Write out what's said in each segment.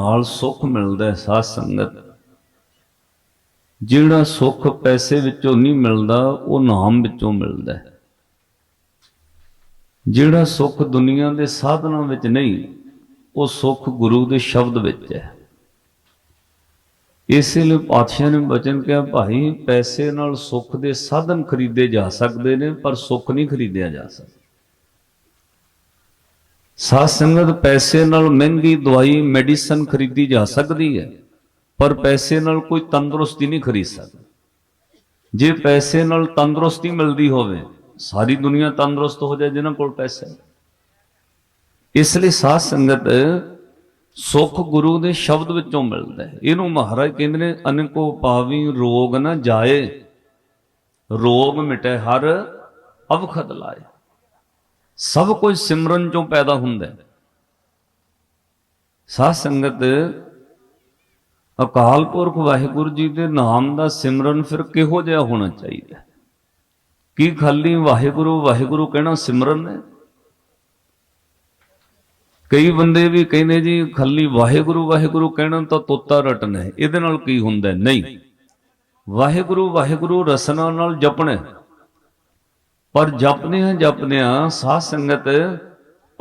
ਨਾਲ ਸੁੱਖ ਮਿਲਦਾ ਹੈ ਸਾਧ ਸੰਗਤ। ਜਿਹੜਾ ਸੁੱਖ ਪੈਸੇ ਵਿੱਚੋਂ ਨਹੀਂ ਮਿਲਦਾ, ਉਹ ਨਾਮ ਵਿੱਚੋਂ ਮਿਲਦਾ ਹੈ। ਜਿਹੜਾ ਸੁੱਖ ਦੁਨੀਆ ਦੇ ਸਾਧਨਾਂ ਵਿੱਚ ਨਹੀਂ, ਉਹ ਸੁੱਖ ਗੁਰੂ ਦੇ ਸ਼ਬਦ ਵਿੱਚ ਹੈ। ਇਸੇ ਲਈ ਪਾਤਸ਼ਾਹ ਨੇ ਬਚਨ ਕਿਹਾ, ਭਾਈ, ਪੈਸੇ ਨਾਲ ਸੁੱਖ ਦੇ ਸਾਧਨ ਖਰੀਦੇ ਜਾ ਸਕਦੇ ਨੇ, ਪਰ ਸੁੱਖ ਨਹੀਂ ਖਰੀਦਿਆ ਜਾ ਸਕਦਾ। ਸਾਧ ਸੰਗਤ ਪੈਸੇ ਨਾਲ ਮਹਿੰਗੀ ਦਵਾਈ ਮੈਡੀਸਨ ਖਰੀਦੀ ਜਾ ਸਕਦੀ ਹੈ, ਪਰ ਪੈਸੇ ਨਾਲ ਕੋਈ ਤੰਦਰੁਸਤੀ ਨਹੀਂ ਖਰੀਦ ਸਕਦਾ। ਜੇ ਪੈਸੇ ਨਾਲ ਤੰਦਰੁਸਤੀ ਮਿਲਦੀ ਹੋਵੇ, ਸਾਰੀ ਦੁਨੀਆ ਤੰਦਰੁਸਤ ਹੋ ਜਾਏ ਜਿਹਨਾਂ ਕੋਲ ਪੈਸਾ ਹੈ। ਇਸ ਲਈ ਸਾਧ ਸੰਗਤ ਸੁਖ ਗੁਰੂ ਦੇ ਸ਼ਬਦ ਵਿੱਚੋਂ ਮਿਲਦਾ ਹੈ। ਇਹਨੂੰ ਮਹਾਰਾਜ ਕਹਿੰਦੇ ਨੇ, ਅਨਕੋ ਪਾਵੀ ਰੋਗ ਨਾ ਜਾਏ, ਰੋਗ ਮਿਟੇ ਹਰ ਅਵਖਦ ਲਾਏ। ਸਭ ਕੁਝ ਸਿਮਰਨ ਚੋਂ ਪੈਦਾ ਹੁੰਦਾ ਹੈ। ਸਾਧ ਸੰਗਤ, ਅਕਾਲ ਪੁਰਖ ਵਾਹਿਗੁਰੂ ਜੀ ਦੇ ਨਾਮ ਦਾ ਸਿਮਰਨ ਫਿਰ ਕਿਹੋ ਜਿਹਾ ਹੋਣਾ ਚਾਹੀਦਾ ਕੀ ਖਾਲੀ ਵਾਹਿਗੁਰੂ ਵਾਹਿਗੁਰੂ ਕਹਿਣਾ ਸਿਮਰਨ ਹੈ? ਕਈ ਬੰਦੇ ਵੀ ਕਹਿੰਦੇ ਜੀ, ਖਾਲੀ ਵਾਹਿਗੁਰੂ ਵਾਹਿਗੁਰੂ ਕਹਿਣਾ ਤਾਂ ਤੋਤਾ ਰਟਣਾ ਹੈ। ਇਹਦੇ ਨਾਲ ਕੀ ਹੁੰਦਾ ਨਹੀਂ। ਵਾਹਿਗੁਰੂ ਵਾਹਿਗੁਰੂ ਰਸਨਾ ਨਾਲ ਜਪਣਾ ਹੈ। ਪਰ ਜਪਦਿਆਂ ਜਪਦਿਆਂ ਸਾਧ ਸੰਗਤ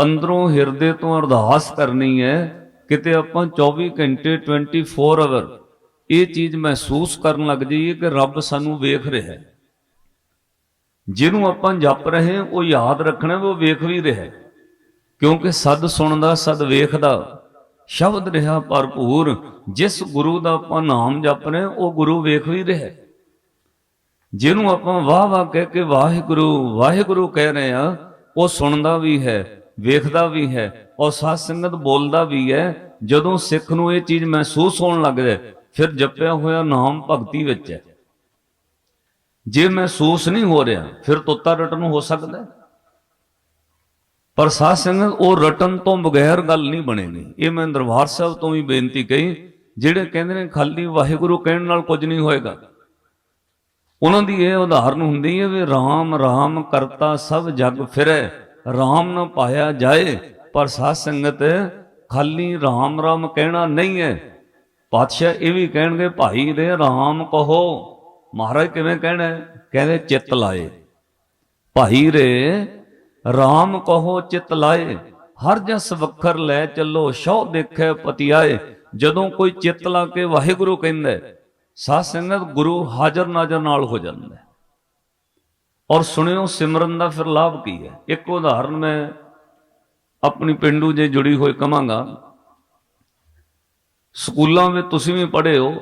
ਅੰਦਰੋਂ ਹਿਰਦੇ ਤੋਂ ਅਰਦਾਸ ਕਰਨੀ ਹੈ, ਕਿਤੇ ਆਪਾਂ 24 ਘੰਟੇ 24 ਆਵਰ ਇਹ ਚੀਜ਼ ਮਹਿਸੂਸ ਕਰਨ ਲੱਗ ਜਾਈਏ ਕਿ ਰੱਬ ਸਾਨੂੰ ਵੇਖ ਰਿਹਾ ਹੈ ਜਿਹਨੂੰ ਆਪਾਂ ਜਪ ਰਹੇ ਉਹ ਯਾਦ ਰੱਖਣਾ, ਉਹ ਵੇਖ ਵੀ ਰਿਹਾ ਕਿਉਂਕਿ ਸਦ ਸੁਣਦਾ, ਸਦ ਵੇਖਦਾ, ਸ਼ਬਦ ਰਿਹਾ ਭਰਪੂਰ, ਜਿਸ ਗੁਰੂ ਦਾ ਆਪਾਂ ਨਾਮ ਜਪ ਰਹੇ ਉਹ ਗੁਰੂ ਵੇਖ ਵੀ ਰਿਹਾ ਜਿਹਨੂੰ ਆਪਾਂ ਵਾਹ ਵਾਹ ਕਹਿ ਕੇ ਵਾਹਿਗੁਰੂ ਵਾਹਿਗੁਰੂ ਕਹਿ ਰਹੇ ਆ ਉਹ ਸੁਣਦਾ ਵੀ ਹੈ, ਵੇਖਦਾ ਵੀ ਹੈ ਔਰ ਸਾਧ ਸੰਗਤ ਬੋਲਦਾ ਵੀ ਹੈ। ਜਦੋਂ ਸਿੱਖ ਨੂੰ ਇਹ ਚੀਜ਼ ਮਹਿਸੂਸ ਹੋਣ ਲੱਗ ਜਾਏ, ਫਿਰ ਜਪਿਆ ਹੋਇਆ ਨਾਮ ਭਗਤੀ ਵਿੱਚ ਹੈ। ਜੇ ਮਹਿਸੂਸ ਨਹੀਂ ਹੋ ਰਿਹਾ, ਫਿਰ ਤੋਤਾ ਰਟਨ ਹੋ ਸਕਦਾ ਪਰ ਸਾਧ ਸੰਗਤ ਉਹ ਰਟਨ ਤੋਂ ਬਗੈਰ ਗੱਲ ਨਹੀਂ ਬਣੇਗੀ ਇਹ ਮੈਂ ਦਰਬਾਰ ਸਾਹਿਬ ਤੋਂ ਵੀ ਬੇਨਤੀ ਕਹੀ, ਜਿਹੜੇ ਕਹਿੰਦੇ ਨੇ ਖਾਲੀ ਵਾਹਿਗੁਰੂ ਕਹਿਣ ਨਾਲ ਕੁਝ ਨਹੀਂ ਹੋਏਗਾ। ਉਹਨਾਂ ਦੀ ਇਹ ਉਦਾਹਰਨ ਹੁੰਦੀ ਹੈ ਵੀ RAM RAM ਕਰਤਾ ਸਭ ਜਗ ਫਿਰੈ RAM ਨਾ ਪਾਇਆ ਜਾਏ, ਪਰ ਸਾਧ ਸੰਗਤ ਖਾਲੀ RAM RAM ਕਹਿਣਾ ਨਹੀਂ ਹੈ। ਪਾਤਸ਼ਾਹ ਇਹ ਵੀ ਕਹਿਣਗੇ, ਭਾਈ ਦੇ RAM ਕਹੋ। ਮਹਾਰਾਜ ਕਿਵੇਂ ਕਹਿਣਾ ਕਹਿੰਦੇ, ਚਿੱਤ ਲਾਏ। ਭਾਈ ਰੇ RAM ਕਹੋ, ਚਿੱਤ ਲਾਏ। ਹਰ ਜਸ ਵਖਰ ਲੈ ਚੱਲੋ ਸ਼ੌ ਦੇਖੇ ਪਤੀ ਆਏ ਜਦੋਂ ਕੋਈ ਚਿੱਤ ਲਾ ਕੇ ਵਾਹਿਗੁਰੂ ਕਹਿੰਦਾ ਸਾਧ ਸੰਗਤ ਗੁਰੂ ਹਾਜ਼ਰ ਨਾਜ਼ਰ ਨਾਲ ਹੋ ਜਾਂਦਾ ਹੈ। ਔਰ ਸੁਣਿਓ, ਸਿਮਰਨ ਦਾ ਫਿਰ ਲਾਭ ਕੀ ਹੈ? ਇੱਕ ਉਦਾਹਰਨ ਮੈਂ ਆਪਣੀ ਪਿੰਡੂ ਜੇ ਜੁੜੀ ਹੋਈ ਕਹਾਂਗਾ। ਸਕੂਲਾਂ ਵਿੱਚ ਤੁਸੀਂ ਵੀ ਪੜ੍ਹੇ ਹੋ,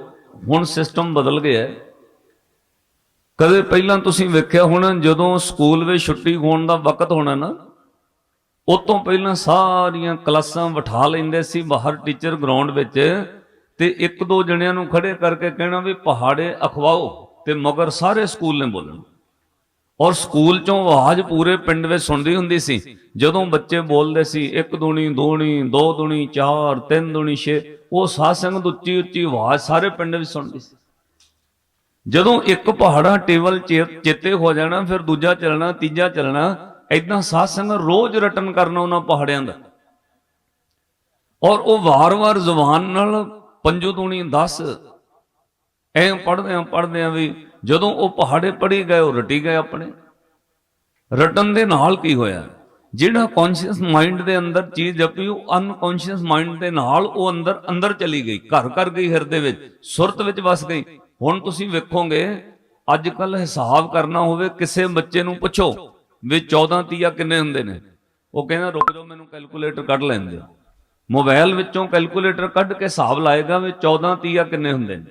ਹੁਣ ਸਿਸਟਮ ਬਦਲ ਗਿਆ ਹੈ। ਕਦੇ ਪਹਿਲਾਂ ਤੁਸੀਂ ਵੇਖਿਆ ਹੁਣ, ਜਦੋਂ ਸਕੂਲ ਵਿੱਚ ਛੁੱਟੀ ਹੋਣ ਦਾ ਵਕਤ ਹੋਣਾ ਨਾ ਉਹ ਤੋਂ ਪਹਿਲਾਂ ਸਾਰੀਆਂ ਕਲਾਸਾਂ ਬਿਠਾ ਲੈਂਦੇ ਸੀ ਬਾਹਰ ਟੀਚਰ ਗਰਾਊਂਡ ਵਿੱਚ। ਤੇ ਇੱਕ ਦੋ ਜਣਿਆਂ ਨੂੰ ਖੜੇ ਕਰਕੇ ਕਹਿਣਾ ਵੀ ਪਹਾੜੇ ਅਖਵਾਓ ਤੇ ਮਗਰ ਸਾਰੇ ਸਕੂਲ ਨੇ ਬੋਲਣ। ਔਰ ਸਕੂਲ ਚੋਂ ਆਵਾਜ਼ ਪੂਰੇ ਪਿੰਡ ਵਿੱਚ ਸੁਣਦੀ ਹੁੰਦੀ ਸੀ। ਜਦੋਂ ਬੱਚੇ ਬੋਲਦੇ ਸੀ, ਇੱਕ ਦੁਣੀ, ਦੋਣੀ, ਦੋ ਦੁਣੀ, ਚਾਰ, ਤਿੰਨ ਦੁਣੀ, ਛੇ, ਉਹ ਸਾਧ ਸੰਗਤ ਉੱਚੀ ਉੱਚੀ ਆਵਾਜ਼ ਸਾਰੇ ਪਿੰਡ ਵਿੱਚ ਸੁਣਦੀ ਸੀ। ਜਦੋਂ ਇੱਕ ਪਹਾੜਾ ਟੇਬਲ ਚੇ- ਚੇਤੇ ਹੋ ਜਾਣਾ, ਫਿਰ ਦੂਜਾ ਚੱਲਣਾ, ਤੀਜਾ ਚੱਲਣਾ ਐਦਾਂ ਸਾਧ ਸੰਗਤ ਰੋਜ਼ ਰਟਨ ਕਰਨਾ ਉਹਨਾਂ ਪਹਾੜਿਆਂ ਦਾ। ਔਰ ਉਹ ਵਾਰ-ਵਾਰ ਜ਼ੁਬਾਨ ਨਾਲ ਪੰਜੋ ਦੂਣੀ 10 ਐ ਪੜਦੇ ਆ ਪੜਦੇ ਆ ਵੀ ਜਦੋਂ ਉਹ ਪਹਾੜੇ ਪੜੀ ਗਏ, ਉਹ ਰਟੀ ਗਏ ਆਪਣੇ। ਰਟਣ ਦੇ ਨਾਲ ਕੀ ਹੋਇਆ? ਜਿਹੜਾ ਕੌਨਸ਼ੀਅਸ ਮਾਈਂਡ ਦੇ ਅੰਦਰ ਚੀਜ਼ ਜਪੀ, ਉਹ ਅਨਕੌਨਸ਼ੀਅਸ ਮਾਈਂਡ ਦੇ ਨਾਲ ਉਹ ਅੰਦਰ ਅੰਦਰ ਚਲੀ ਗਈ। ਘਰ ਕਰ ਗਈ ਹਿਰਦੇ ਵਿੱਚ, ਸੁਰਤ ਵਿੱਚ ਵਸ ਗਈ। ਹੁਣ ਤੁਸੀਂ ਵੇਖੋਗੇ ਅੱਜ ਕੱਲ ਹਿਸਾਬ ਕਰਨਾ ਹੋਵੇ, ਕਿਸੇ ਬੱਚੇ ਨੂੰ ਪੁੱਛੋ ਵੀ 14 ਤੀਆ ਕਿੰਨੇ ਹੁੰਦੇ ਨੇ? ਉਹ ਕਹਿੰਦਾ, ਰੁਕ ਜਾਓ, ਮੈਨੂੰ ਕੈਲਕੂਲੇਟਰ ਕੱਢ ਲੈਣ ਦਿਓ। ਮੋਬਾਈਲ ਵਿੱਚੋਂ ਕੈਲਕੂਲੇਟਰ ਕੱਢ ਕੇ ਹਿਸਾਬ ਲਾਏਗਾ ਵੀ 14 ਤੀਆ ਕਿੰਨੇ ਹੁੰਦੇ ਨੇ।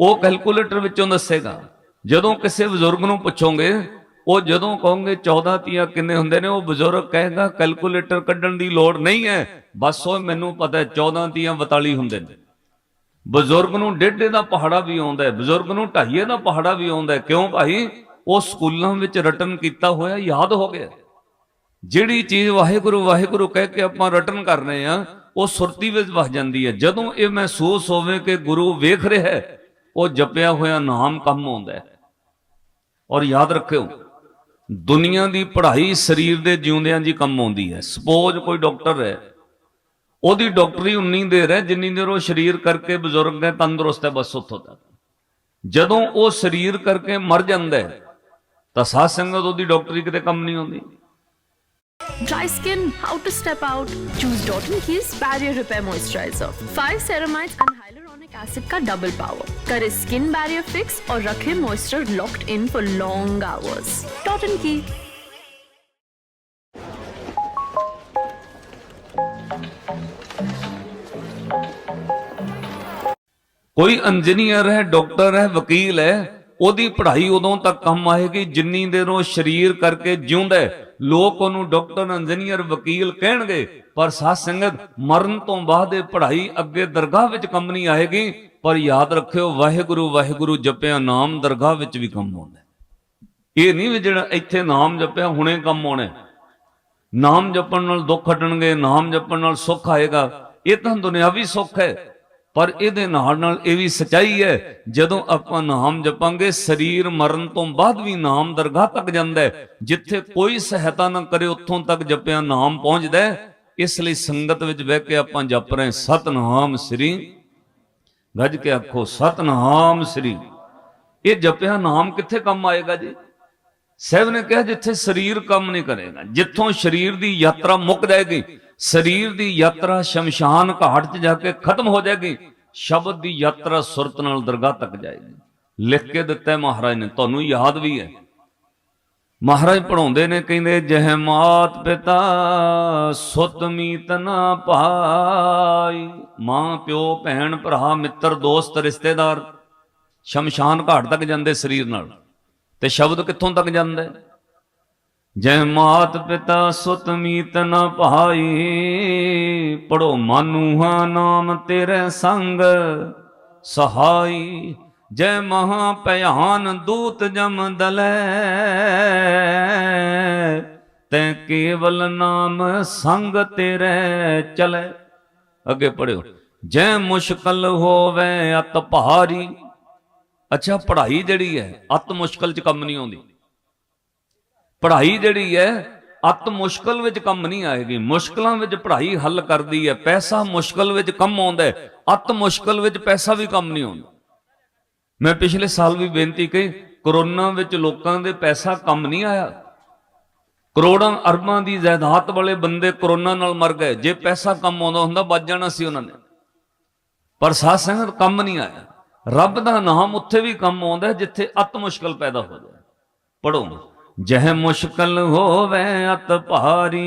ਉਹ ਕੈਲਕੂਲੇਟਰ ਵਿੱਚੋਂ ਦੱਸੇਗਾ, ਜਦੋਂ ਕਿਸੇ ਬਜ਼ੁਰਗ ਨੂੰ ਪੁੱਛੋਗੇ, ਉਹ ਜਦੋਂ ਕਹੋਗੇ 14 ਤੀਆਂ ਕਿੰਨੇ ਹੁੰਦੇ ਨੇ, ਉਹ ਬਜ਼ੁਰਗ ਕਹੇਗਾ, ਕੈਲਕੂਲੇਟਰ ਕੱਢਣ ਦੀ ਲੋੜ ਨਹੀਂ ਹੈ, ਬਸ ਉਹ ਮੈਨੂੰ ਪਤਾ ਹੈ 14 ਤੀਆਂ 42 ਹੁੰਦੇ ਨੇ। ਬਜ਼ੁਰਗ ਨੂੰ ਡੇਢੇ ਦਾ ਪਹਾੜਾ ਵੀ ਆਉਂਦਾ ਹੈ, ਬਜ਼ੁਰਗ ਨੂੰ ਢਾਈਏ ਦਾ ਪਹਾੜਾ ਵੀ ਆਉਂਦਾ ਹੈ। ਕਿਉਂ ਭਾਈ? ਉਹ ਸਕੂਲਾਂ ਵਿੱਚ ਰਟਨ ਕੀਤਾ ਹੋਇਆ ਯਾਦ ਹੋ ਗਿਆ। ਜਿਹੜੀ ਚੀਜ਼ ਵਾਹਿਗੁਰੂ ਵਾਹਿਗੁਰੂ ਕਹਿ ਕੇ ਆਪਾਂ ਰਟਨ ਕਰ ਰਹੇ ਆ ਉਹ ਸੁਰਤੀ ਵਿੱਚ ਵਸ ਜਾਂਦੀ ਹੈ। ਜਦੋਂ ਇਹ ਮਹਿਸੂਸ ਹੋਵੇ ਕਿ ਗੁਰੂ ਵੇਖ ਰਿਹਾ ਹੈ, ਉਹ ਜਪਿਆ ਹੋਇਆ ਨਾਮ ਕੰਮ ਆਉਂਦਾ ਹੈ। ਔਰ ਯਾਦ ਰੱਖਿਓ, ਦੁਨੀਆ ਦੀ ਪੜ੍ਹਾਈ ਸਰੀਰ ਦੇ ਜਿਉਂਦਿਆਂ ਜੀ ਕੰਮ ਆਉਂਦੀ ਹੈ। ਸਪੋਜ਼ ਕੋਈ ਡਾਕਟਰ ਹੈ, ਉਹਦੀ ਡਾਕਟਰੀ ਉਨੀ ਦੇਰ ਹੈ, ਜਿੰਨੀ ਦੇਰ ਉਹ ਸਰੀਰ ਕਰਕੇ ਬਜ਼ੁਰਗ ਹੈ, ਤੰਦਰੁਸਤ ਹੈ, ਬਸ ਉੱਥੋਂ ਤੱਕ। ਜਦੋਂ ਉਹ ਸਰੀਰ ਕਰਕੇ ਮਰ ਜਾਂਦਾ ਹੈ, ਤਾਂ ਸਾਧ ਸੰਗਤ ਉਹਦੀ ਡਾਕਟਰੀ ਕਿਤੇ ਕੰਮ ਨਹੀਂ ਆਉਂਦੀ। Dry skin, how to step out? Choose Dot and Key's Barrier Repair Moisturizer. 5 ceramides and hyaluronic acid का double power. करे skin barrier fix और रखे moisture locked in for long hours. Dot and Key. ਕੋਈ engineer ਹੈ doctor ਹੈ ਵਕੀਲ ਹੈ ਉਹਦੀ ਪੜ੍ਹਾਈ ਉਦੋਂ ਤੱਕ ਕੰਮ ਆਏਗੀ ਜਿੰਨੀ ਦੇਰ ਉਹ ਸਰੀਰ ਕਰਕੇ ਜਿਉਂਦਾ ਹੈ ਲੋਕ ਉਹਨੂੰ ਡਾਕਟਰ ਇੰਜੀਨੀਅਰ ਵਕੀਲ ਕਹਿਣਗੇ, ਪਰ ਸਾਧ ਸੰਗਤ, ਮਰਨ ਤੋਂ ਬਾਅਦ ਇਹ ਪੜ੍ਹਾਈ ਅੱਗੇ ਦਰਗਾਹ ਵਿੱਚ ਕੰਮ ਨਹੀਂ ਆਏਗੀ, ਪਰ ਯਾਦ ਰੱਖਿਓ, ਵਾਹਿਗੁਰੂ ਵਾਹਿਗੁਰੂ ਜਪਿਆ ਨਾਮ ਦਰਗਾਹ ਵਿੱਚ ਵੀ ਕੰਮ ਆਉਂਦਾ ਇਹ ਨਹੀਂ ਵੀ ਜਿਹੜਾ ਇੱਥੇ ਨਾਮ ਜਪਿਆ, ਹੁਣੇ ਕੰਮ ਆਉਣਾ ਨਾਮ ਜਪਣ ਨਾਲ ਦੁੱਖ ਹਟਣਗੇ, ਨਾਮ ਜਪਣ ਨਾਲ ਸੁੱਖ ਆਏਗਾ, ਇਹ ਤਾਂ ਦੁਨਿਆਵੀ ਸੁੱਖ ਹੈ। ਪਰ ਇਹਦੇ ਨਾਲ ਨਾਲ ਇਹ ਵੀ ਸਚਾਈ ਹੈ, ਜਦੋਂ ਆਪਾਂ ਨਾਮ ਜਪਾਂਗੇ, ਸਰੀਰ ਮਰਨ ਤੋਂ ਬਾਅਦ ਵੀ ਨਾਮ ਦਰਗਾਹ ਤੱਕ ਜਾਂਦਾ ਹੈ। ਜਿੱਥੇ ਕੋਈ ਸਹਾਇਤਾ ਨਾ ਕਰੇ, ਉੱਥੋਂ ਤੱਕ ਜਪਿਆ ਨਾਮ ਪਹੁੰਚਦਾ ਹੈ। ਇਸ ਲਈ ਸੰਗਤ ਵਿੱਚ ਬਹਿ ਕੇ ਆਪਾਂ ਜਪ ਰਹੇ ਸਤਨਾਮ ਸ੍ਰੀ। ਗੱਜ ਕੇ ਆਖੋ, ਸਤਨਾਮ ਸ੍ਰੀ। ਇਹ ਜਪਿਆ ਨਾਮ ਕਿੱਥੇ ਕੰਮ ਆਏਗਾ ਜੀ? ਸਾਹਿਬ ਨੇ ਕਿਹਾ ਜਿੱਥੇ ਸਰੀਰ ਕੰਮ ਨਹੀਂ ਕਰੇਗਾ, ਜਿੱਥੋਂ ਸਰੀਰ ਦੀ ਯਾਤਰਾ ਮੁੱਕ ਜਾਏਗੀ ਸਰੀਰ ਦੀ ਯਾਤਰਾ ਸ਼ਮਸ਼ਾਨ ਘਾਟ 'ਚ ਜਾ ਕੇ ਖਤਮ ਹੋ ਜਾਏਗੀ, ਸ਼ਬਦ ਦੀ ਯਾਤਰਾ ਸੁਰਤ ਨਾਲ ਦਰਗਾਹ ਤੱਕ ਜਾਏਗੀ। ਲਿਖ ਕੇ ਦਿੱਤਾ ਮਹਾਰਾਜ ਨੇ, ਤੁਹਾਨੂੰ ਯਾਦ ਵੀ ਹੈ। ਮਹਾਰਾਜ ਪੜਾਉਂਦੇ ਨੇ, ਕਹਿੰਦੇ, ਜਹ ਮਾਤ ਪਿਤਾ ਸੁਤ ਮੀਤ ਨਾ ਭਾਈ ਮਾਂ, ਪਿਓ, ਭੈਣ, ਭਰਾ, ਮਿੱਤਰ, ਦੋਸਤ, ਰਿਸ਼ਤੇਦਾਰ, ਸ਼ਮਸ਼ਾਨ ਘਾਟ ਤੱਕ ਜਾਂਦੇ ਸਰੀਰ ਨਾਲ। ਤੇ ਸ਼ਬਦ ਕਿੱਥੋਂ ਤੱਕ ਜਾਂਦਾ? ਹੈ ਜੈ ਮਾਤ ਪਿਤਾ ਸੁਤ ਮੀਤ ਨ ਭਾਈ, ਪੜੋ ਮਾਨੂਹਾ ਨਾਮ ਤੇਰੇ ਸੰਗ, ਸਹਾਈ ਜੈ ਮਹਾ ਭਿਆਨ ਦੂਤ ਜਮ ਦਲੈ, ਤੈ ਕੇਵਲ ਨਾਮ ਸੰਗ ਤੇਰੇ ਚਲੇ। ਅੱਗੇ ਪੜਿਓ ਜੈ ਮੁਸ਼ਕਲ ਹੋਵੇ ਅਤ ਭਾਰੀ ਅੱਛਾ ਪੜ੍ਹਾਈ ਜਿਹੜੀ ਹੈ ਅਤ ਮੁਸ਼ਕਲ 'ਚ ਕੰਮ ਨਹੀਂ ਆਉਂਦੀ। ਪੜ੍ਹਾਈ ਜਿਹੜੀ ਹੈ, ਅਤ ਮੁਸ਼ਕਲ ਵਿੱਚ ਕੰਮ ਨਹੀਂ ਆਏਗੀ। ਮੁਸ਼ਕਲਾਂ ਵਿੱਚ ਪੜ੍ਹਾਈ ਹੱਲ ਕਰਦੀ ਹੈ, ਪੈਸਾ ਮੁਸ਼ਕਲ ਵਿੱਚ ਕੰਮ ਆਉਂਦਾ ਹੈ। ਅਤ ਮੁਸ਼ਕਲ ਵਿੱਚ ਪੈਸਾ ਵੀ ਕੰਮ ਨਹੀਂ ਆਉਂਦਾ। ਮੈਂ ਪਿਛਲੇ ਸਾਲ ਵੀ ਬੇਨਤੀ ਕਹੀ, ਕਰੋਨਾ ਵਿੱਚ ਲੋਕਾਂ ਦੇ ਪੈਸਾ ਕੰਮ ਨਹੀਂ ਆਇਆ। ਕਰੋੜਾਂ ਅਰਬਾਂ ਦੀ ਜਾਇਦਾਦ ਵਾਲੇ ਬੰਦੇ ਕਰੋਨਾ ਨਾਲ ਮਰ ਗਏ। ਜੇ ਪੈਸਾ ਕੰਮ ਆਉਂਦਾ ਹੁੰਦਾ, ਬਚ ਜਾਣਾ ਸੀ ਉਹਨਾਂ ਨੇ। ਪਰ ਸਾਧ ਸੰਗਤ ਕੰਮ ਨਹੀਂ ਆਇਆ। ਰੱਬ ਦਾ ਨਾਮ ਉੱਥੇ ਵੀ ਕੰਮ ਆਉਂਦਾ ਜਿੱਥੇ ਅਤ ਮੁਸ਼ਕਲ ਪੈਦਾ ਹੋ ਜਾਏ। ਪੜੋ ਜਹ ਮੁਸ਼ਕਲ ਹੋਵੇ ਅਤ ਭਾਰੀ,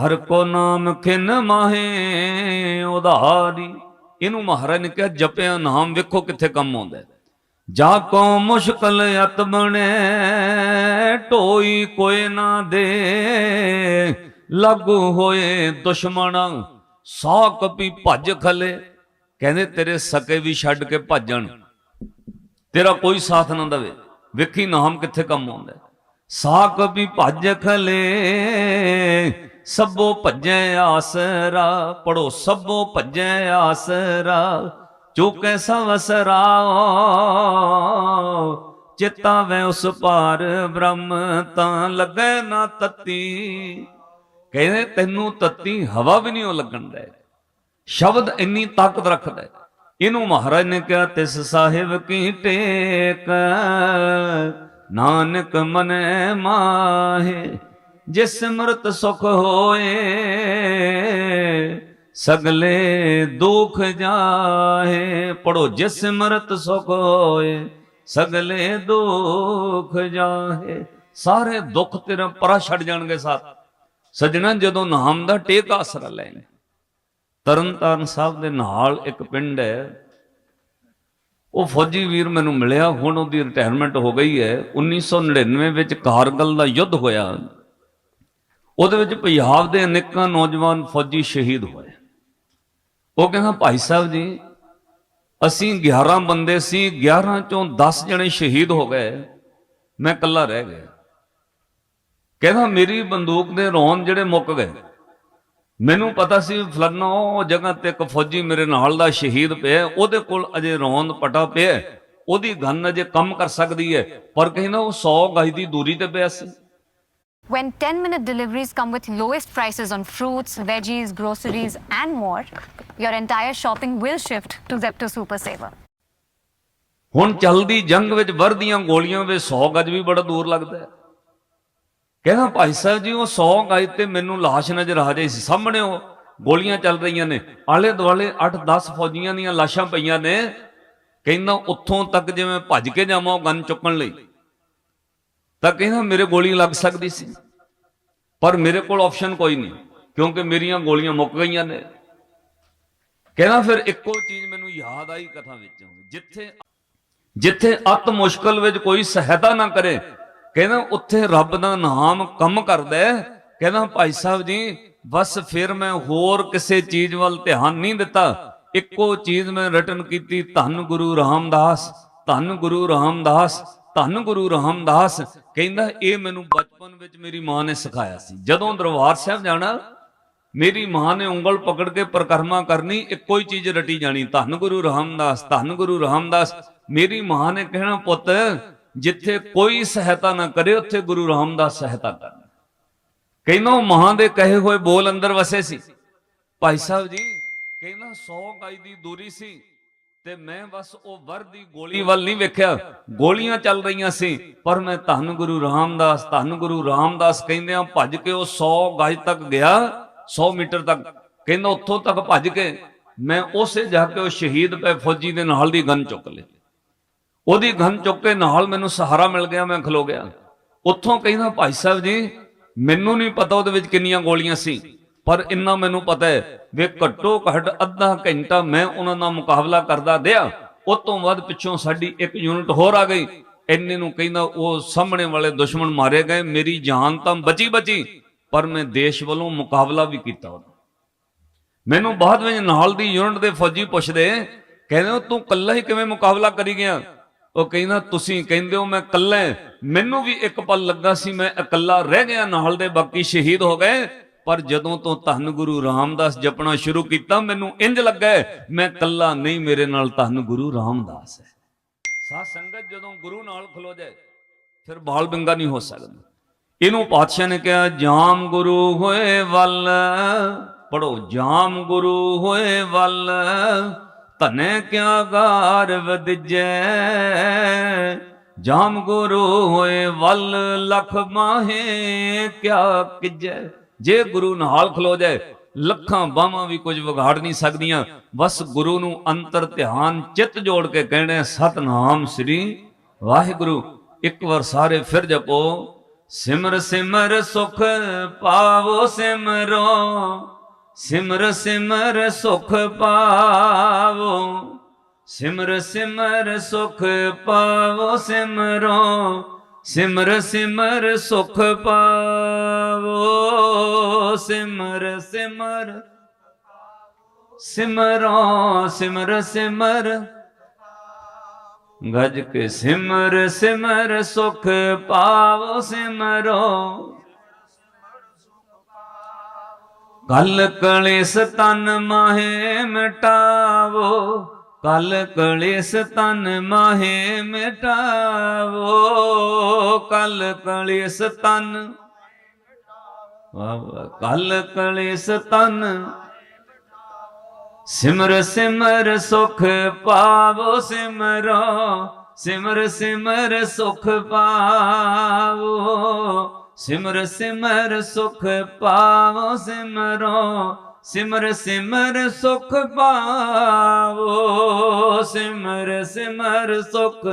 ਹਰ ਕੋ ਨਾਮ ਖਿਨ ਮਾਹੇ ਉਧਾਰੀ। ਇਹਨੂੰ ਮਹਾਰਾਜ ਨੇ ਕਿਹਾ, ਜਪਿਆ ਨਾਮ ਵੇਖੋ ਕਿੱਥੇ ਕੰਮ ਆਉਂਦਾ ਜਾ ਕੋ ਮੁਸ਼ਕਲ ਅਤ ਬਣੇ, ਢੋਈ ਕੋਈ ਨਾ ਦੇ। ਲਾਗੂ ਹੋਏ ਦੁਸ਼ਮਣ ਸੌ ਕਪੀ ਭੱਜ ਖਲੇ। ਕਹਿੰਦੇ, ਤੇਰੇ ਸਕੇ ਵੀ ਛੱਡ ਕੇ ਭੱਜਣ। ਤੇਰਾ ਕੋਈ ਸਾਥ ਨਾ ਦਵੇ। ਵੇਖੀ ਨਾਮ ਕਿੱਥੇ ਕੰਮ ਆਉਂਦਾ ਸਾਕ ਵੀ ਭੱਜ ਖਲੇ, ਸਭੋ ਭੱਜੈ ਆਸਰਾ, ਪੜੋ ਸਭੋ ਭੱਜੈ ਆਸਰਾ, ਚੁਕੇ ਸਵਸਰਾ ਚਿਤਾ ਵੈ ਉਸ ਪਾਰ ਬ੍ਰਹਮ, ਤਾਂ ਲੱਗੈ ਨਾ ਤਤੀ। ਕਹਿੰਦੇ ਤੈਨੂੰ ਤਤੀ ਹਵਾ ਵੀ ਨਹੀਂ ਉਹ ਲੱਗਣ ਦੇ। ਸ਼ਬਦ ਇੰਨੀ ਤਾਕਤ ਰੱਖਦਾ ਇਹਨੂੰ ਮਹਾਰਾਜ ਨੇ ਕਿਹਾ, ਤਿਸ ਸਾਹਿਬ ਕੀ ਟੇਕ? ਨਾਨਕ ਮਨੈ ਮਾਹੇ, ਜਿਸ ਸਿਮਰਤ ਸੁਖ ਹੋਏ, ਸਗਲੇ ਦੁਖ ਜਾਹੇ। ਪੜੋ ਜਿਸ ਸਿਮਰਤ ਸੁਖ ਹੋਏ, ਸਗਲੇ ਦੁਖ ਜਾਹੇ। ਸਾਰੇ ਦੁੱਖ ਤੇਰਾ ਪਰਾ ਛੱਡ ਜਾਣਗੇ ਸਾਥ। ਸਜਣਾ, ਜਦੋਂ ਨਾਮ ਦਾ ਟੇਕ ਆਸਰਾ ਲੈਣ ਤਰਨਤਾਰਨ ਸਾਹਿਬ ਦੇ ਨਾਲ ਇੱਕ ਪਿੰਡ ਹੈ। ਉਹ ਫੌਜੀ ਵੀਰ ਮੈਨੂੰ ਮਿਲਿਆ, ਹੁਣ ਉਹਦੀ ਰਿਟਾਇਰਮੈਂਟ ਹੋ ਗਈ ਹੈ। 1999 ਵਿੱਚ ਕਾਰਗਲ ਦਾ ਯੁੱਧ ਹੋਇਆ। ਉਹਦੇ ਵਿੱਚ ਪੰਜਾਬ ਦੇ ਅਨੇਕਾਂ ਨੌਜਵਾਨ ਫੌਜੀ ਸ਼ਹੀਦ ਹੋਏ। ਉਹ ਕਹਿੰਦਾ, ਭਾਈ ਸਾਹਿਬ ਜੀ, ਅਸੀਂ 11 ਬੰਦੇ ਸੀ 11 ਚੋਂ 10 ਜਣੇ ਸ਼ਹੀਦ ਹੋ ਗਏ। ਮੈਂ ਇਕੱਲਾ ਰਹਿ ਗਿਆ। ਕਹਿੰਦਾ, ਮੇਰੀ ਬੰਦੂਕ ਦੇ ਰੌਂਦ ਜਿਹੜੇ ਮੁੱਕ ਗਏ। ਮੈਨੂੰ ਪਤਾ ਸੀ ਫਲਾਨਾ ਉਹ ਜਗ੍ਹਾ ਤੇ ਇੱਕ ਫੌਜੀ ਮੇਰੇ ਨਾਲ ਦਾ ਸ਼ਹੀਦ ਪਿਆ ਉਹਦੇ ਕੋਲ ਅਜੇ ਰੌਂਦ ਪਟਾ ਪਿਆ ਉਹਦੀ ਗਨ ਅਜੇ ਕੰਮ ਕਰ ਸਕਦੀ ਹੈ ਪਰ ਕਹਿੰਦਾ ਉਹ 100 ਗਜ ਦੀ ਦੂਰੀ ਤੇ ਪਿਆ ਸੀ When 10 minute deliveries come with lowest prices on fruits, veggies, groceries, and more, your entire shopping will shift to Zepto Super Saver. ਹੁਣ ਚੱਲਦੀ ਜੰਗ ਵਿੱਚ ਵਰਦੀਆਂ ਗੋਲੀਆਂ ਵਿੱਚ 100 ਗਜ ਵੀ ਬੜਾ ਦੂਰ ਲੱਗਦਾ ਹੈ ਕਹਿੰਦਾ, ਭਾਈ ਸਾਹਿਬ ਜੀ, ਉਹ 100 ਗਜ ਤੇ ਮੈਨੂੰ ਲਾਸ਼ ਨਜ਼ਰ ਆ ਜਾਈ ਸੀ। ਸਾਹਮਣੇ ਉਹ ਗੋਲੀਆਂ ਚੱਲ ਰਹੀਆਂ ਨੇ। ਆਲੇ ਦੁਆਲੇ 8-10 ਫੌਜੀਆਂ ਦੀਆਂ ਲਾਸ਼ਾਂ ਪਈਆਂ ਨੇ। ਕਹਿੰਦਾ, ਉੱਥੋਂ ਤੱਕ ਜਿਵੇਂ ਭੱਜ ਕੇ ਜਾਵਾਂ ਉਹ ਗਨ ਚੁੱਕਣ ਲਈ। ਤਾਂ ਕਹਿੰਦਾ, ਮੇਰੇ ਗੋਲੀ ਲੱਗ ਸਕਦੀ ਸੀ। ਪਰ ਮੇਰੇ ਕੋਲ ਆਪਸ਼ਨ ਕੋਈ ਨਹੀਂ, ਕਿਉਂਕਿ ਮੇਰੀਆਂ ਗੋਲੀਆਂ ਮੁੱਕ ਗਈਆਂ ਨੇ। ਕਹਿੰਦਾ, ਫਿਰ ਇੱਕੋ ਚੀਜ਼ ਮੈਨੂੰ ਯਾਦ ਆਈ ਕਥਾ ਵਿੱਚੋਂ। ਜਿੱਥੇ ਜਿੱਥੇ ਅਤ ਮੁਸ਼ਕਲ ਵਿੱਚ ਕੋਈ ਸਹਾਇਤਾ ਨਾ ਕਰੇ ਕਹਿੰਦਾ ਉੱਥੇ ਰੱਬ ਦਾ ਨਾਮ ਕੰਮ ਕਰਦਾ ਕਹਿੰਦਾ ਭਾਈ ਸਾਹਿਬ ਜੀ, ਬਸ ਫਿਰ ਮੈਂ ਹੋਰ ਕਿਸੇ ਚੀਜ਼ ਵੱਲ ਧਿਆਨ ਨਹੀਂ ਦਿੱਤਾ। ਇੱਕੋ ਚੀਜ਼ ਮੈਂ ਰਿਟਨ ਕੀਤੀ, ਧੰਨ ਗੁਰੂ ਰਾਮਦਾਸ, ਧੰਨ ਗੁਰੂ ਰਾਮਦਾਸ, ਧੰਨ ਗੁਰੂ ਰਾਮਦਾਸ। ਕਹਿੰਦਾ ਇਹ ਮੈਨੂੰ ਬਚਪਨ ਵਿੱਚ ਮੇਰੀ ਮਾਂ ਨੇ ਸਿਖਾਇਆ ਸੀ। ਜਦੋਂ ਦਰਬਾਰ ਸਾਹਿਬ ਜਾਣਾ, ਮੇਰੀ ਮਾਂ ਨੇ ਉਂਗਲ ਪਕੜ ਕੇ ਪ੍ਰਕਰਮਾ ਕਰਨੀ, ਇੱਕੋ ਹੀ ਚੀਜ਼ ਰਟੀ ਜਾਣੀ, ਧੰਨ ਗੁਰੂ ਰਾਮਦਾਸ, ਧੰਨ ਗੁਰੂ ਰਾਮਦਾਸ। ਮੇਰੀ ਮਾਂ ਨੇ ਕਹਿਣਾ, ਪੁੱਤ ਜਿੱਥੇ ਕੋਈ ਸਹਾਇਤਾ ਨਾ ਕਰੇ, ਉੱਥੇ ਗੁਰੂ ਰਾਮਦਾਸ ਸਹਾਇਤਾ ਕਰਨ ਕਹਿੰਦਾ ਉਹ ਮਾਂ ਦੇ ਕਹੇ ਹੋਏ ਬੋਲ ਅੰਦਰ ਵਸੇ ਸੀ। ਭਾਈ ਸਾਹਿਬ ਜੀ, ਕਹਿੰਦਾ 100 ਗਾਈ ਦੀ ਦੂਰੀ ਸੀ ਤੇ ਮੈਂ ਬਸ ਉਹ ਵਰ ਦੀ ਗੋਲੀ ਵੱਲ ਨਹੀਂ ਵੇਖਿਆ। ਗੋਲੀਆਂ ਚੱਲ ਰਹੀਆਂ ਸੀ, ਪਰ ਮੈਂ ਧੰਨ ਗੁਰੂ ਰਾਮਦਾਸ, ਧੰਨ ਗੁਰੂ ਰਾਮਦਾਸ ਕਹਿੰਦੇ ਆ ਭੱਜ ਕੇ ਉਹ 100 ਗਜ ਤੱਕ ਗਿਆ 100 ਮੀਟਰ ਤੱਕ। ਕਹਿੰਦਾ ਉੱਥੋਂ ਤੱਕ ਭੱਜ ਕੇ ਮੈਂ ਉਸੇ ਜਾ ਕੇ ਉਹ ਸ਼ਹੀਦ ਪਏ ਫੌਜੀ ਦੇ ਨਾਲ ਦੀ ਗਨ ਚੁੱਕ ਲਈ। ਉਹਦੀ ਗਨ ਚੁੱਕ ਕੇ ਨਾਲ ਮੈਨੂੰ ਸਹਾਰਾ ਮਿਲ ਗਿਆ, ਮੈਂ ਖਲੋ ਗਿਆ। ਉੱਥੋਂ ਕਹਿੰਦਾ ਭਾਈ ਸਾਹਿਬ ਜੀ, ਮੈਨੂੰ ਨਹੀਂ ਪਤਾ ਉਹਦੇ ਵਿੱਚ ਕਿੰਨੀਆਂ ਗੋਲੀਆਂ ਸੀ, ਪਰ ਇੰਨਾ ਮੈਨੂੰ ਪਤਾ ਹੈ ਵੀ ਘੱਟੋ ਘੱਟ ਅੱਧਾ ਘੰਟਾ ਮੈਂ ਉਹਨਾਂ ਨਾਲ ਮੁਕਾਬਲਾ ਕਰਦਾ ਦਿਆ ਉਸ ਤੋਂ ਬਾਅਦ ਪਿੱਛੋਂ ਸਾਡੀ ਇੱਕ ਯੂਨਿਟ ਹੋਰ ਆ ਗਈ। ਇੰਨੇ ਨੂੰ ਕਹਿੰਦਾ, ਉਹ ਸਾਹਮਣੇ ਵਾਲੇ ਦੁਸ਼ਮਣ ਮਾਰੇ ਗਏ, ਮੇਰੀ ਜਾਨ ਤਾਂ ਬਚੀ ਬਚੀ, ਪਰ ਮੈਂ ਦੇਸ਼ ਵੱਲੋਂ ਮੁਕਾਬਲਾ ਵੀ ਕੀਤਾ ਉਹਦਾ। ਮੈਨੂੰ ਬਾਅਦ ਵਿੱਚ ਨਾਲ ਦੀ ਯੂਨਿਟ ਦੇ ਫੌਜੀ ਪੁੱਛਦੇ, ਕਹਿੰਦੇ ਉਹ ਤੂੰ ਕੱਲਾ ਹੀ ਕਿਵੇਂ ਮੁਕਾਬਲਾ ਕਰੀ ਗਿਆ? ਉਹ ਕਹਿੰਦਾ ਤੁਸੀਂ ਕਹਿੰਦੇ ਹੋ ਮੈਂ ਕੱਲਾ ਮੈਨੂੰ ਵੀ ਇੱਕ ਪਲ ਲੱਗਾ ਸੀ ਮੈਂ ਇਕੱਲਾ ਰਹਿ ਗਿਆ, ਨਾਲ ਦੇ ਬਾਕੀ ਸ਼ਹੀਦ ਹੋ ਗਏ। ਪਰ ਜਦੋਂ ਤੋਂ ਧੰਨ ਗੁਰੂ ਰਾਮਦਾਸ ਜਪਣਾ ਸ਼ੁਰੂ ਕੀਤਾ, ਮੈਨੂੰ ਇੰਜ ਲੱਗਾ ਮੈਂ ਕੱਲਾ ਨਹੀਂ, ਮੇਰੇ ਨਾਲ ਧੰਨ ਗੁਰੂ ਰਾਮਦਾਸ ਹੈ। ਸਾਧ ਸੰਗਤ ਜਦੋਂ ਗੁਰੂ ਨਾਲ ਖਲੋ ਜਾਏ, ਫਿਰ ਬਾਲ ਬਿੰਗਾ ਨਹੀਂ ਹੋ ਸਕਦਾ। ਇਹਨੂੰ ਪਾਤਸ਼ਾਹ ਨੇ ਕਿਹਾ, ਜਾਮ ਗੁਰੂ ਹੋਏ ਵੱਲ ਪੜੋ ਜਾਮ ਗੁਰੂ ਹੋਏ ਵੱਲ ਧਨੇ ਕਿਆ ਗਾਰ ਵਦਜੈ ਜਾਮ ਗੁਰੂ ਹੋਏ ਵੱਲ ਲਖ ਮਾਹੇ ਕਿਆ ਕਿਜੈ? ਜੇ ਗੁਰੂ ਨਾਲ ਖਲੋ ਜਾਏ, ਲੱਖਾਂ ਬਾਹਾਂ ਵੀ ਕੁਝ ਵਿਗਾੜ ਨਹੀਂ ਸਕਦੀਆਂ। ਬਸ ਗੁਰੂ ਨੂੰ ਅੰਤਰ ਧਿਆਨ ਚਿੱਤ ਜੋੜ ਕੇ ਕਹਿਣਾ ਸਤਨਾਮ ਸ੍ਰੀ ਵਾਹਿਗੁਰੂ। ਇੱਕ ਵਾਰ ਸਾਰੇ ਫਿਰ ਜਪੋ, ਸਿਮਰ ਸਿਮਰ ਸੁਖ ਪਾਵੋ ਸਿਮਰੋ। ਸਿਮਰ ਸਿਮਰ ਸੁਖ ਪਾਵੋ। ਸਿਮਰ ਸਿਮਰ ਸੁਖ ਪਾਵੋ ਸਿਮਰੋ। ਸਿਮਰ ਸਿਮਰ ਸੁਖ ਪਾਵੋ। ਸਿਮਰ ਸਿਮਰ ਸਿਮਰੋ। ਸਿਮਰ ਸਿਮਰ ਗਜ ਕੇ ਸਿਮਰ ਸਿਮਰ ਸੁਖ ਪਾਵੋ ਸਿਮਰੋ। ਕਲ ਕਲੇਸ ਤਨ ਮਾਹੇ ਮਿਟਾਵੋ, ਕਲ ਕਲੇਸ ਤਨ ਮਾਹੇ ਮਿਟਾਵੋ, ਕਲ ਕਲੇਸ ਤਨ ਵਾਹ ਵਾਹ, ਕਲ ਕਲੇਸ ਤਨ ਸਿਮਰ ਸਿਮਰ ਸੁਖ ਪਾਵੋ ਸਿਮਰੋ, ਸਿਮਰ ਸਿਮਰ ਸੁਖ ਪਾਵੋ। ਸਿਮਰ ਸਿਮਰ ਸੁਖ ਪਾਵੋ ਸਿਮਰੋ ਸਿਮਰ ਸਿਮਰ ਸੁਖ ਪਾਵੋ ਸਿਮਰ ਸਿਮਰ ਸੁਖ